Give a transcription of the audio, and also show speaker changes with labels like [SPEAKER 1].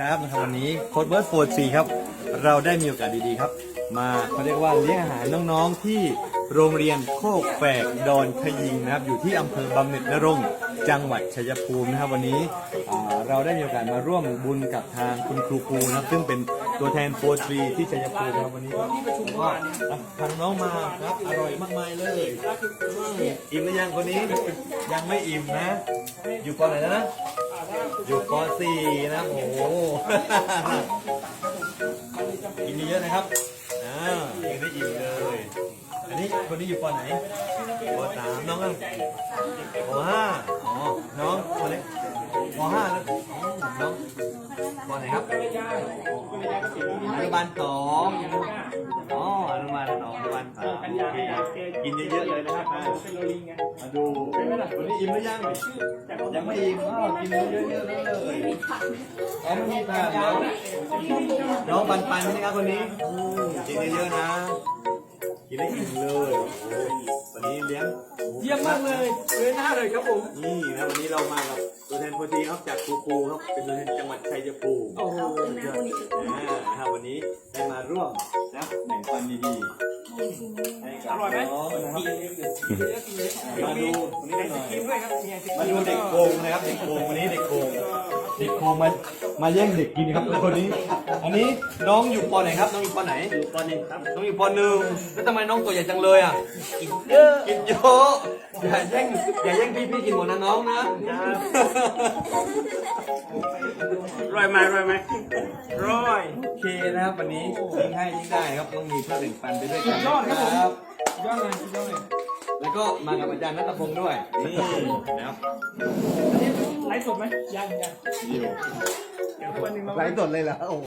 [SPEAKER 1] ครับนะครับวันนี้โค้ดเบิร์ดโฟร์ซีครับเราได้มีโอกาสดีๆครับ มาเขาเรียกว่าเลี้ยงอาหารน้องๆที่โรงเรียนโคกแฝกดอนขยิงนะครับอยู่ที่อำเภอบำเหน็จนรงค์จังหวัดชัยภูมินะครับวันนี้อ่าเราได้มีโอกาสมาร่วมบุญกับทางคุณครูครูนะครับซึ่งเป็นตัวแทนโฟร์ซีที่ชัยภูมินะครับวันนี้ก็ทางน้องมาครับอร่อยมากมายเลยอิ่มหรือยังคนนี้ยังไม่อิ่มนะ อยู่ปอไหนแล้วนะ อยู่ป .4 นะโอ้โหกินเยอะนะครับอ่ากินได้อิ่มเลย อันนี้คนนี้อยู่ปไหนปสามน้องก็ปห้าอ๋อ น้องคนเล็กปห้าแล้วน้องปไหนครับอนุบาลสองอ๋ออนุบาลสองอนุบาลสามโอเคกินเยอะๆเลยนะครับมามาดูวันนี้อิ่มหรือยังยังไม่อิ่มอ้าวกินเยอะๆเลยอ๋อไม่มีค่ะน้องน้องปันปันๆใช่ไหมครับคนนี้อืมกินเยอะๆนะกินได้อิ่มเลยโอ้โหวันนี้เลี้ยง
[SPEAKER 2] เยี่ยมมากเลยเลยหน้าเลยครับผม
[SPEAKER 1] นี่นะวันนี้เรามากับตัวแทนโปรตีครับจากครูครูครับเป็นตัวแทนจังหวัดชัยภูมิ
[SPEAKER 2] โอ้โห
[SPEAKER 1] อ่านะครับวันนี้ได้มาร่วมนะแบ่งปันดีๆให้กับ
[SPEAKER 2] อร่อยไหม
[SPEAKER 1] น้องนะครับ
[SPEAKER 2] กินเยอะกินเยอะ
[SPEAKER 1] มาดูวันนี้
[SPEAKER 2] ไอ
[SPEAKER 1] ห
[SPEAKER 2] ศ
[SPEAKER 1] น่อย
[SPEAKER 2] ครีมด้วยครับมีไอศครีม
[SPEAKER 1] มาดูเด็กโกงนะครับเด็กโกงวันนี้เด็กโกงเด็กโกงมามาแย่งเด็กกินครับคนนี้ อันนี้น้องอยู่ปไหนครับ น้องอยู่ปไหนอยู่ปหนึ่งครับน้องอยู่ปหนึ่งแล้วทำไมน้องตัวใหญ่จังเลยอะกินเยอะกินเยอะอย่าแย่งอย่าแย่งพี่พี่กินหมดนะน้องนะ
[SPEAKER 2] ร่อยไหมร่อยไหม ร่อย
[SPEAKER 1] โอเคนะครับวันนี้ยิ่งให้ยิ่งได้ครับต้องมีเพื่อแบ่งปันไปด้วยกัน
[SPEAKER 2] ยอดครับผม
[SPEAKER 1] ครับ
[SPEAKER 2] ยอดเลยยอดเลย
[SPEAKER 1] แล้วก็มากับอาจารย์นัทพงศ์ด้วยนี่นะครับ
[SPEAKER 2] ไลฟ์สดไหมยังยัง
[SPEAKER 1] อยู่
[SPEAKER 2] เดี๋ยววันหนึงมา
[SPEAKER 1] ไลฟ์สดเลยเหรอโอ้โห